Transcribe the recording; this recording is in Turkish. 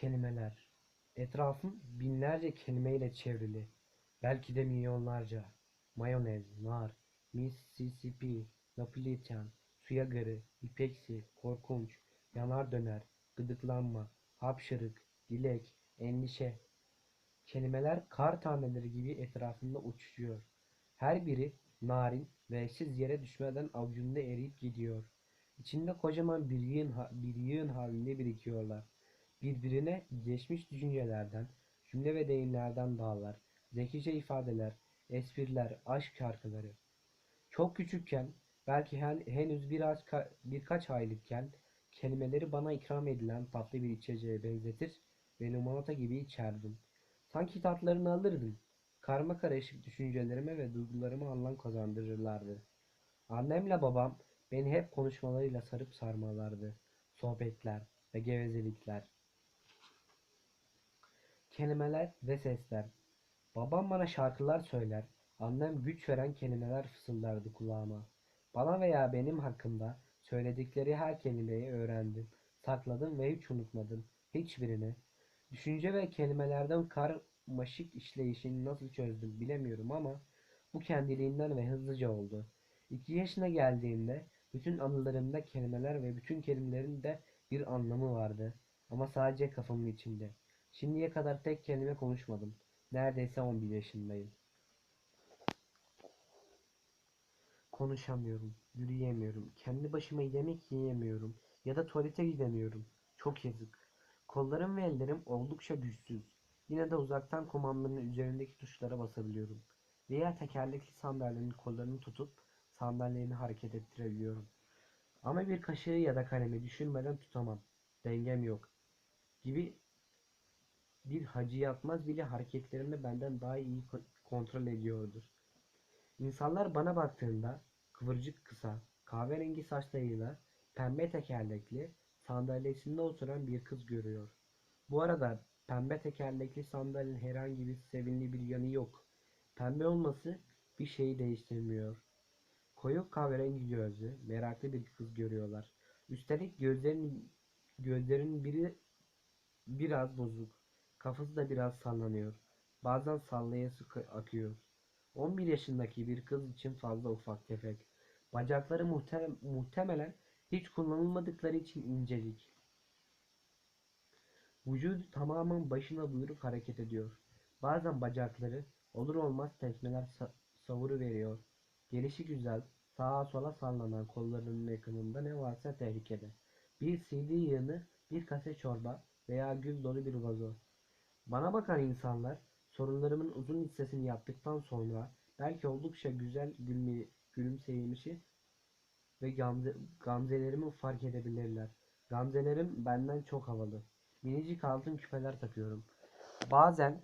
Kelimeler. Etrafım binlerce kelimeyle çevrili. Belki de milyonlarca. Mayonez, nar, Mississippi, Napolitan, suya garı, ipeksi, korkunç, yanar döner, gıdıklanma, hapşırık, dilek, endişe. Kelimeler kar taneleri gibi etrafımda uçuşuyor. Her biri narin ve eşsiz yere düşmeden avucumda eriyip gidiyor. İçimde kocaman bir yığın, bir yığın halinde birikiyorlar. Birbirine geçmiş düşüncelerden, cümle ve deyimlerden bağlar, zekice ifadeler, espriler, aşk şarkıları. Çok küçükken, belki hen- henüz biraz ka- birkaç aylıkken, kelimeleri bana ikram edilen tatlı bir içeceğe benzetir ve limonata gibi içerdim. Sanki tatlarını alırdım. Karma karışık düşüncelerime ve duygularıma anlam kazandırırlardı. Annemle babam beni hep konuşmalarıyla sarıp sarmalardı. Sohbetler ve gevezelikler. Kelimeler ve sesler. Babam bana şarkılar söyler, annem güç veren kelimeler fısıldardı kulağıma. Bana veya benim hakkımda söyledikleri her kelimeyi öğrendim, sakladım ve hiç unutmadım. Hiçbirini. Düşünce ve kelimelerden karmaşık işleyişini nasıl çözdüm bilemiyorum ama bu kendiliğinden ve hızlıca oldu. İki yaşına geldiğimde bütün anılarımda kelimeler ve bütün kelimelerin de bir anlamı vardı. Ama sadece kafamın içinde. Şimdiye kadar tek kelime konuşmadım. Neredeyse 11 yaşındayım. Konuşamıyorum, yürüyemiyorum, kendi başıma yemek yiyemiyorum ya da tuvalete gidemiyorum. Çok yazık. Kollarım ve ellerim oldukça güçsüz. Yine de uzaktan kumandanın üzerindeki tuşlara basabiliyorum. Veya tekerlekli sandalyenin kollarını tutup sandalyeni hareket ettirebiliyorum. Ama bir kaşığı ya da kalemi düşürmeden tutamam. Dengem yok. Gibi bir hacı yatmaz bile hareketlerimi benden daha iyi ko- kontrol ediyordur. İnsanlar bana baktığında kıvırcık kısa, kahverengi saçlarıyla pembe tekerlekli sandalyesinde oturan bir kız görüyor. Bu arada pembe tekerlekli sandalyenin herhangi bir sevimli bir yanı yok. Pembe olması bir şeyi değiştirmiyor. Koyu kahverengi gözlü, meraklı bir kız görüyorlar. Üstelik gözlerin gözlerin biri biraz bozuk. Kafası da biraz sallanıyor. Bazen sallayası kı- akıyor. 11 yaşındaki bir kız için fazla ufak tefek. Bacakları muhte- muhtemelen hiç kullanılmadıkları için incelik. Vücudu tamamen başına buyruk hareket ediyor. Bazen bacakları olur olmaz tekmeler sa- savuru veriyor. Gelişi güzel, sağa sola sallanan kollarının yakınında ne varsa tehlikede. Bir CD yığını, bir kase çorba veya gül dolu bir vazo. Bana bakan insanlar sorunlarımın uzun listesini yaptıktan sonra belki oldukça güzel gülme, gülümseymişi ve gamze, gamzelerimi fark edebilirler. Gamzelerim benden çok havalı. Minicik altın küpeler takıyorum. Bazen